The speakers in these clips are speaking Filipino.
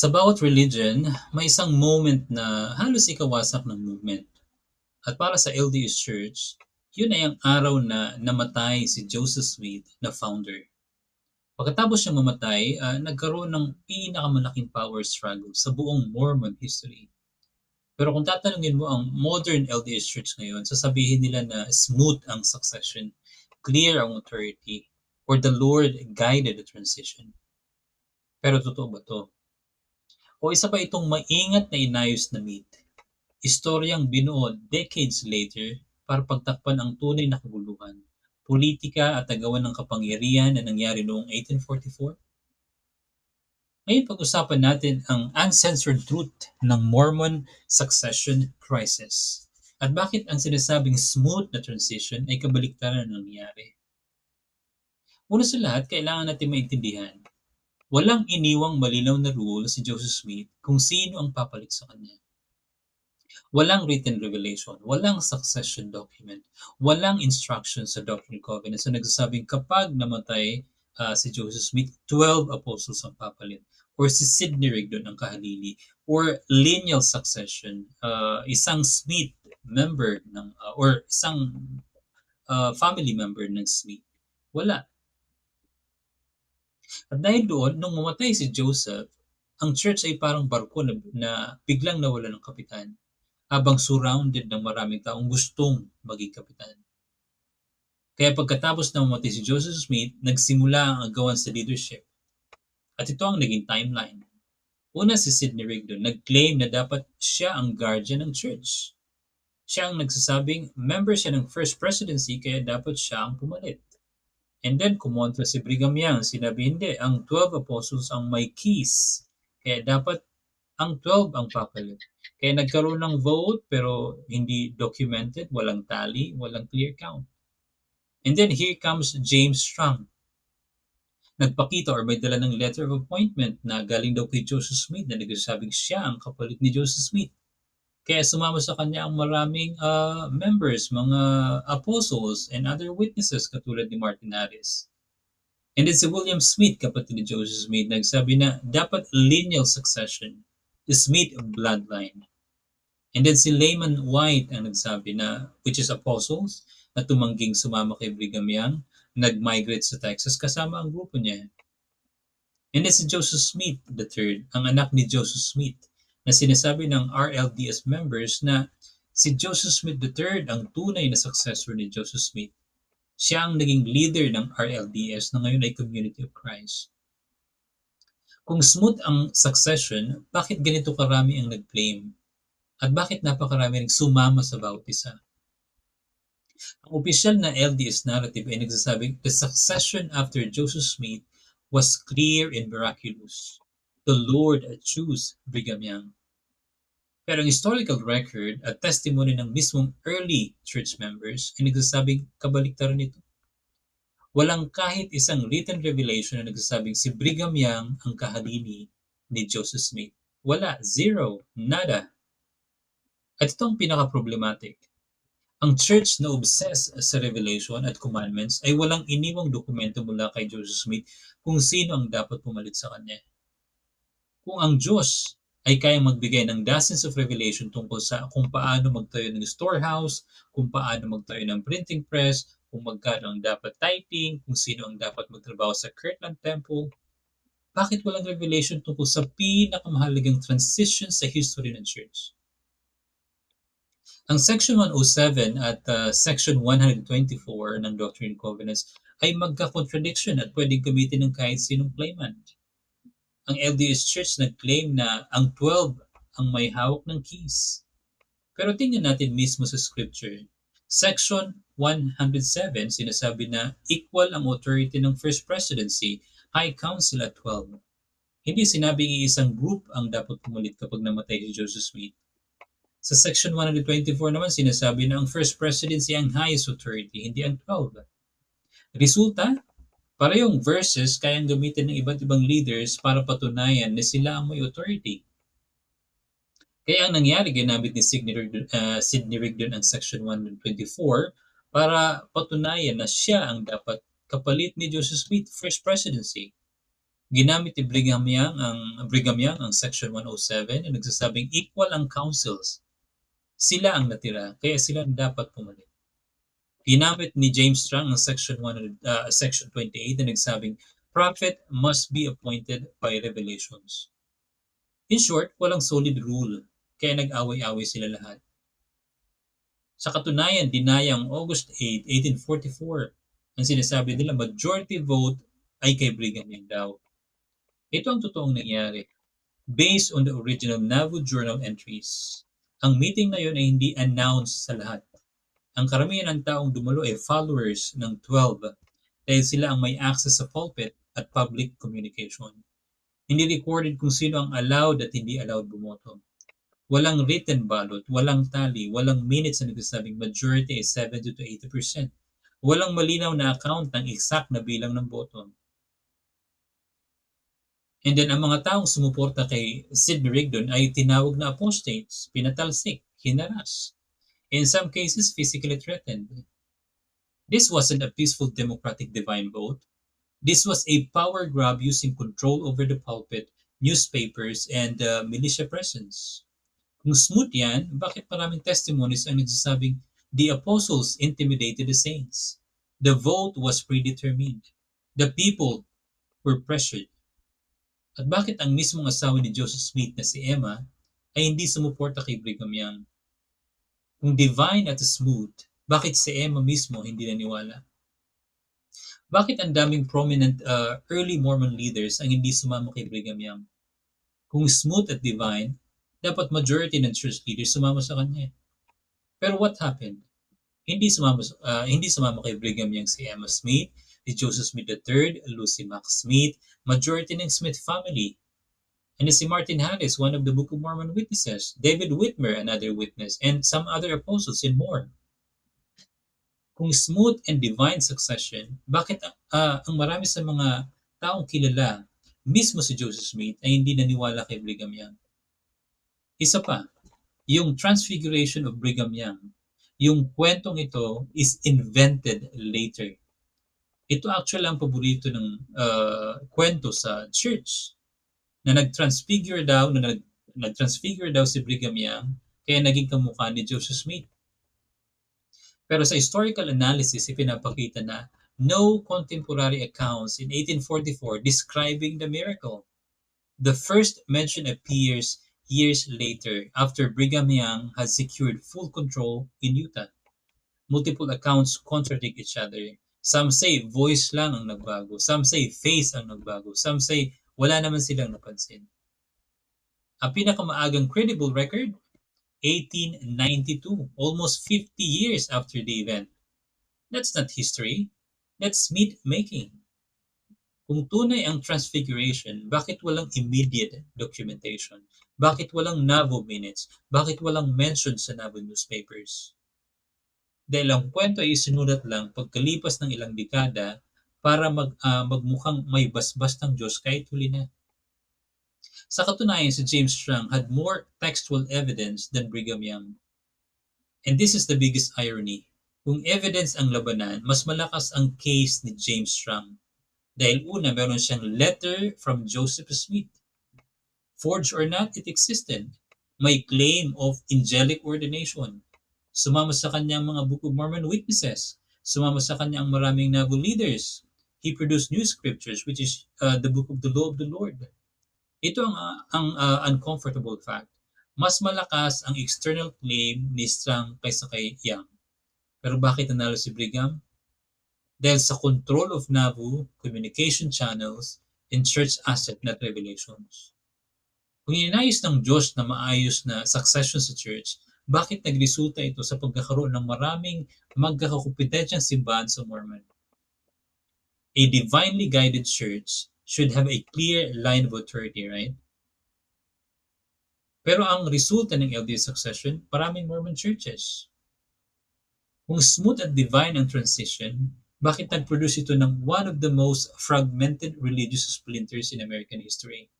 Sa bawat religion, may isang moment na halos ikawasak ng movement. At para sa LDS Church, yun ay ang araw na namatay si Joseph Smith na founder. Pagkatapos niya mamatay, uh, nagkaroon ng pinakamalaking power struggle sa buong Mormon history. Pero kung tatanungin mo ang modern LDS Church ngayon, sasabihin nila na smooth ang succession, clear ang authority, or the Lord guided the transition. Pero totoo ba to? O isa pa itong maingat na inayos na myth. Istoryang binuo decades later para pagtakpan ang tunay na kaguluhan, politika at agawan ng kapangyarihan na nangyari noong 1844? Ngayon pag-usapan natin ang uncensored truth ng Mormon succession crisis at bakit ang sinasabing smooth na transition ay kabaliktaran ng nangyari. Una sa lahat, kailangan natin maintindihan Walang iniwang malinaw na rule si Joseph Smith kung sino ang papalit sa kanya. Walang written revelation, walang succession document, walang instruction sa Doctrine and Covenants na nagsasabing kapag namatay uh, si Joseph Smith, 12 apostles ang papalit or si Sidney Rigdon ang kahalili or lineal succession, uh, isang Smith member ng uh, or isang uh, family member ng Smith. Wala. At dahil doon, nung mamatay si Joseph, ang church ay parang barko na, na biglang nawala ng kapitan habang surrounded ng maraming taong gustong maging kapitan. Kaya pagkatapos na mamatay si Joseph Smith, nagsimula ang agawan sa leadership. At ito ang naging timeline. Una si Sidney Rigdon, nag-claim na dapat siya ang guardian ng church. Siya ang nagsasabing member siya ng first presidency kaya dapat siya ang pumalit. And then kumontra si Brigham Young, sinabi hindi, ang 12 apostles ang may keys. Kaya dapat ang 12 ang papalit. Kaya nagkaroon ng vote pero hindi documented, walang tally, walang clear count. And then here comes James Strong. Nagpakita or may dala ng letter of appointment na galing daw kay Joseph Smith na nagsasabing siya ang kapalit ni Joseph Smith. Kaya sumama sa kanya ang maraming uh, members, mga apostles, and other witnesses katulad ni Martin Harris. And then si William Smith, kapatid ni Joseph Smith, nagsabi na dapat lineal succession, the Smith bloodline. And then si Layman White ang nagsabi na, which is apostles, na tumangging sumama kay Brigham Young, nag-migrate sa Texas kasama ang grupo niya. And then si Joseph Smith III, ang anak ni Joseph Smith, na sinasabi ng RLDS members na si Joseph Smith III ang tunay na successor ni Joseph Smith. Siya ang naging leader ng RLDS na ngayon ay Community of Christ. Kung smooth ang succession, bakit ganito karami ang nag-claim? At bakit napakarami rin sumama sa bawat? Ang opisyal na LDS narrative ay nagsasabing the succession after Joseph Smith was clear and miraculous the Lord choose Brigham Young. Pero ang historical record at testimony ng mismong early church members ay nagsasabing kabaliktaran nito. Walang kahit isang written revelation na nagsasabing si Brigham Young ang kahalini ni Joseph Smith. Wala, zero, nada. At ito ang pinaka-problematic. Ang church na obsessed sa revelation at commandments ay walang iniwang dokumento mula kay Joseph Smith kung sino ang dapat pumalit sa kanya. Kung ang Diyos ay kayang magbigay ng dozens of revelation tungkol sa kung paano magtayo ng storehouse, kung paano magtayo ng printing press, kung magkano ang dapat typing, kung sino ang dapat magtrabaho sa Kirtland Temple, bakit walang revelation tungkol sa pinakamahalagang transition sa history ng church? Ang Section 107 at uh, Section 124 ng Doctrine and Covenants ay magka-contradiction at pwedeng gamitin ng kahit sinong claimant ang LDS Church nag-claim na ang 12 ang may hawak ng keys. Pero tingnan natin mismo sa scripture. Section 107 sinasabi na equal ang authority ng First Presidency, High Council at 12. Hindi sinabing isang group ang dapat pumalit kapag namatay si Joseph Smith. Sa Section 124 naman sinasabi na ang First Presidency ang highest authority, hindi ang 12. Resulta, Parehong verses kayang gamitin ng iba't ibang leaders para patunayan na sila ang may authority. Kaya ang nangyari, ginamit ni Sidney Rigdon, uh, Sidney Rigdon ang Section 124 para patunayan na siya ang dapat kapalit ni Joseph Smith First Presidency. Ginamit ni Brigham Young ang Brigham Young ang Section 107 na nagsasabing equal ang councils. Sila ang natira, kaya sila dapat pumalit. Ginamit ni James Strang ang Section 100, uh, Section 28 na nagsabing prophet must be appointed by revelations. In short, walang solid rule, kaya nag-away-away sila lahat. Sa katunayan, dinayang August 8, 1844, ang sinasabi nila majority vote ay kay Brigham Young daw. Ito ang totoong nangyari. Based on the original Nauvoo Journal entries, ang meeting na yun ay hindi announced sa lahat. Ang karamihan ng taong dumalo ay followers ng 12 dahil sila ang may access sa pulpit at public communication. Hindi recorded kung sino ang allowed at hindi allowed bumoto. Walang written ballot, walang tally, walang minutes na nagsasabing majority ay 70 to 80%. Walang malinaw na account ng exact na bilang ng boto. And then ang mga taong sumuporta kay Sidney Rigdon ay tinawag na apostates, pinatalsik, hinaras. In some cases, physically threatened. This wasn't a peaceful democratic divine vote. This was a power grab using control over the pulpit, newspapers, and uh, militia presence. Kung smooth yan, bakit maraming testimonies ang nagsasabing the apostles intimidated the saints? The vote was predetermined. The people were pressured. At bakit ang mismong asawa ni Joseph Smith na si Emma ay hindi sumuporta kay Brigham Young? Kung divine at smooth, bakit si Emma mismo hindi naniwala? Bakit ang daming prominent uh, early Mormon leaders ang hindi sumama kay Brigham Young? Kung smooth at divine, dapat majority ng church leaders sumama sa kanya. Pero what happened? Hindi sumama, uh, hindi sumama kay Brigham Young si Emma Smith, si Joseph Smith III, Lucy Max Smith, majority ng Smith family. Si Martin Harris, one of the Book of Mormon witnesses, David Whitmer, another witness, and some other apostles and more. Kung smooth and divine succession, bakit uh, ang marami sa mga taong kilala, mismo si Joseph Smith, ay hindi naniwala kay Brigham Young? Isa pa, yung transfiguration of Brigham Young, yung kwentong ito is invented later. Ito actually ang paborito ng uh, kwento sa church na nag-transfigure daw, na nag, nag-transfigure daw si Brigham Young kaya naging kamukha ni Joseph Smith. Pero sa historical analysis, ipinapakita na no contemporary accounts in 1844 describing the miracle. The first mention appears years later after Brigham Young has secured full control in Utah. Multiple accounts contradict each other Some say voice lang ang nagbago. Some say face ang nagbago. Some say wala naman silang napansin. Ang pinakamaagang credible record, 1892, almost 50 years after the event. That's not history. That's myth-making. Kung tunay ang transfiguration, bakit walang immediate documentation? Bakit walang NAVO minutes? Bakit walang mention sa NAVO newspapers? dahil ang kwento ay sinulat lang pagkalipas ng ilang dekada para mag, uh, magmukhang may basbas ng Diyos kahit huli na. Sa katunayan, si James Strang had more textual evidence than Brigham Young. And this is the biggest irony. Kung evidence ang labanan, mas malakas ang case ni James Strang. Dahil una, meron siyang letter from Joseph Smith. Forged or not, it existed. May claim of angelic ordination Sumama sa kanya ang mga Book of Mormon witnesses. Sumama sa kanya ang maraming naval leaders. He produced new scriptures, which is uh, the Book of the Law of the Lord. Ito ang, uh, ang uh, uncomfortable fact. Mas malakas ang external claim ni Strang kaysa kay Young. Pero bakit nanalo si Brigham? Dahil sa control of Nauvoo, communication channels, and church asset not revelations. Kung inayos ng Diyos na maayos na succession sa church, bakit nagresulta ito sa pagkakaroon ng maraming magkakakumpetensyaang simbahan sa Mormon? A divinely guided church should have a clear line of authority, right? Pero ang resulta ng LDS succession, maraming Mormon churches. Kung smooth at divine ang transition, bakit nag-produce ito ng one of the most fragmented religious splinters in American history?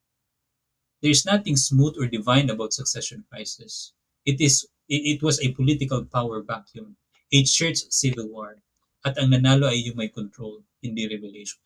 There is nothing smooth or divine about succession crisis. It is it, was a political power vacuum, a church civil war, at ang nanalo ay yung may control, hindi revelation.